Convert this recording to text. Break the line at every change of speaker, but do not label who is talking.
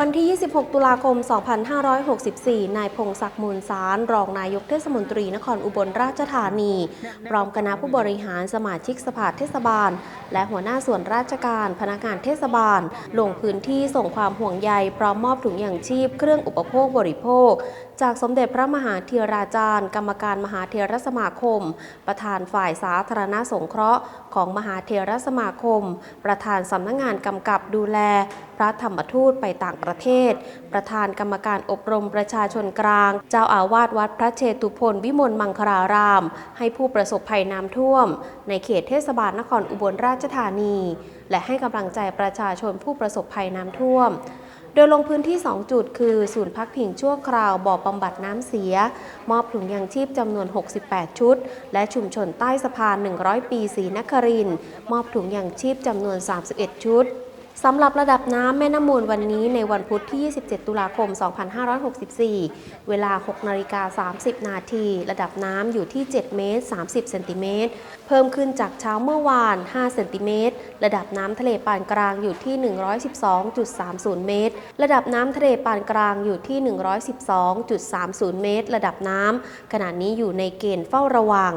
วันที่ 26 ตุลาคม 2564 นายพงศักดิ์มูลสาร รองนายกเทศมนตรีนครอุบลราชธานี พร้อมคณะผู้บริหารสมาชิกสภาเทศบาล และหัวหน้าส่วนราชการพนักงานเทศบาล ลงพื้นที่ส่งความห่วงใย พร้อมมอบถุงยางชีพเครื่องอุปโภคบริโภค จากสมเด็จพระมหาเทราจารย์ กรรมการมหาเทรสมาคม ประธานฝ่ายสาธารณสงเคราะห์ ของมหาเทรสมาคม ประธานสำนักงานกำกับดูแล พระธรรมทูตไปต่างประเทศ ประธานกรรมการอบรมประชาชนกลาง เจ้าอาวาสวัดพระเชตุพนวิมลมังคลาราม ให้ผู้ประสบภัยน้ำท่วม ในเขตเทศบาลนครอุบลราชธานี และให้กำลังใจประชาชนผู้ประสบภัยน้ำท่วมโดยลงพื้นที่ 2 จุดคือศูนย์พักพิงชั่วคราวบ่อบำบัดน้ำเสีย มอบถุงยางชีพจำนวน 68 ชุด และชุมชนใต้สะพาน 100 ปีศรีนคริน มอบถุงยางชีพจำนวน 31 ชุด สำหรับระดับน้ำแม่น้ำมูลวันนี้ในวันพุธที่ 27 ตุลาคม 2564 เวลา 6 นาฬิกา 30 นาที ระดับน้ำอยู่ที่ 7 เมตร 30 เซนติเมตร เพิ่มขึ้นจากเช้าเมื่อวาน 5 เซนติเมตร ระดับน้ำทะเลปานกลางอยู่ที่ 112.30 เมตร ระดับน้ำทะเลปานกลางอยู่ที่ 112.30 เมตร ระดับน้ำขณะนี้อยู่ในเกณฑ์เฝ้าระวัง